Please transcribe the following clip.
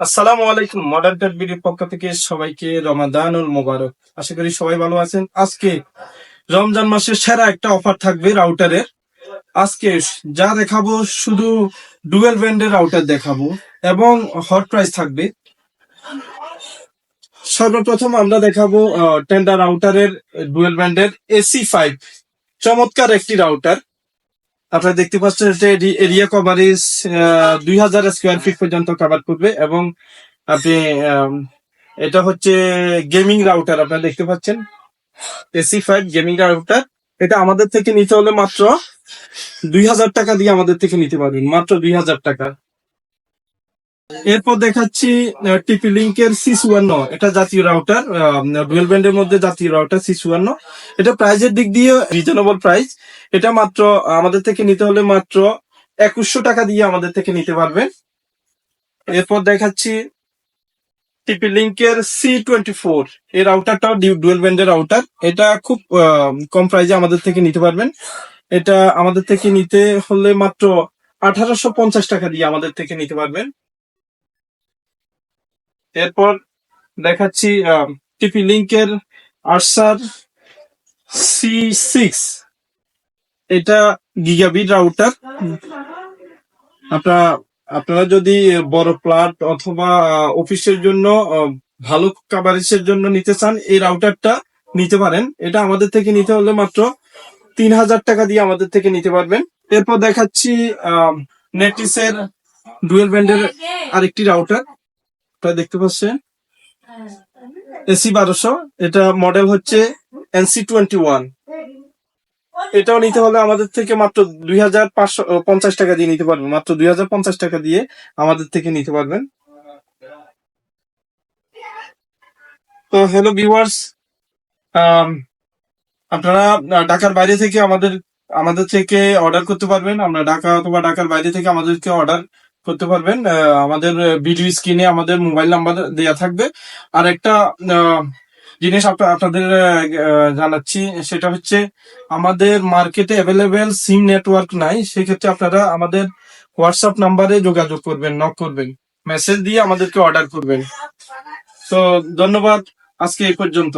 আসসালামু আলাইকুম modern TET বিডির পক্ষ থেকে সবাইকে রমাদানুল মোবারক। আশা করি সবাই ভালো আছেন। আজকে রমজান মাসের সেরা একটা অফার থাকবে রাউটারের। আজকে যা দেখাবো শুধু ডুয়েল ব্যান্ডের রাউটার দেখাবো এবং হট প্রাইস থাকবে। সর্বপ্রথম আমরা দেখাবো টেন্ডার রাউটারের ডুয়েল ব্যান্ডের এসি ফাইভ চমৎকার একটি রাউটার। আপনারা দেখতে পাচ্ছেন যে এরিয়া কভারেজ দুই হাজার স্কোয়ার ফিট পর্যন্ত কভার করবে এবং আপনি এটা হচ্ছে গেমিং রাউটার আপনারা দেখতে পাচ্ছেন। এসি ফাইভ গেমিং রাউটার এটা আমাদের থেকে নিতে হলে মাত্র দুই হাজার টাকা দিয়ে আমাদের থেকে নিতে পারবেন, মাত্র দুই হাজার টাকা। এরপর দেখাচ্ছি টিপি লিঙ্কের সি চুয়ান্ন এটা জাতীয় রাউটার ডুয়েল ব্যান্ডের মধ্যে জাতীয় রাউটার সি চুয়ান্ন এটা প্রাইজের দিক দিয়ে রিজনেবল প্রাইস এটা মাত্র আমাদের থেকে নিতে হলে মাত্র একুশশো টাকা দিয়ে আমাদের থেকে নিতে পারবেন। এরপর দেখাচ্ছি টিপি লিঙ্কের সি টোয়েন্টি ফোর এই রাউটারটাও ডুয়েল ব্যান্ডের রাউটার এটা খুব কম প্রাইজে আমাদের থেকে নিতে পারবেন। এটা আমাদের থেকে নিতে হলে মাত্র আঠারোশো পঞ্চাশ টাকা দিয়ে আমাদের থেকে নিতে পারবেন। এরপর দেখাচ্ছি টিপি লিঙ্কের আর্সার সি সিক্স এটা গিগাবিট রাউটার আপনারা আপনারা যদি বড় প্লাট অথবা অফিসের জন্য ভালো কাভারেজের জন্য নিতে চান এই রাউটারটা নিতে পারেন। এটা আমাদের থেকে নিতে হলে মাত্র তিন হাজার টাকা দিয়ে আমাদের থেকে নিতে পারবেন। এরপর দেখাচ্ছি নেটিসের ডুয়েল ব্যান্ডের আরেকটি রাউটার আপনারা দেখতে পাচ্ছেন? এসি বারোশো। এটা মডেল হচ্ছে এনসি টোয়েন্টি ওয়ান। এটাও নিতে হলে আমাদের থেকে মাত্র দুই হাজার পাঁচশো পঞ্চাশ টাকা দিয়ে নিতে পারবেন। মাত্র দুই হাজার পঞ্চাশ টাকা দিয়ে আমাদের থেকে নিতে পারবেন। তো হ্যালো ভিউয়ার্স আপনারা ঢাকার বাইরে থেকে আমাদের আমাদের থেকে অর্ডার করতে পারবেন। আমরা ঢাকা অথবা ঢাকার বাইরে থেকে আমাদেরকে অর্ডার করতে পারবেন। আমাদের ভিডিও স্ক্রিনে আমাদের মোবাইল নাম্বার দেওয়া থাকবে। আর একটা জিনিস আপনা- আপনাদের জানাচ্ছি, সেটা হচ্ছে আমাদের মার্কেটে অ্যাভেলেবেল সিম নেটওয়ার্ক নাই। সেক্ষেত্রে আপনারা আমাদের হোয়াটসঅ্যাপ নাম্বারে যোগাযোগ করবেন নক করবেন মেসেজ দিয়ে আমাদেরকে অর্ডার করবেন। তো ধন্যবাদ আজকে এই পর্যন্ত।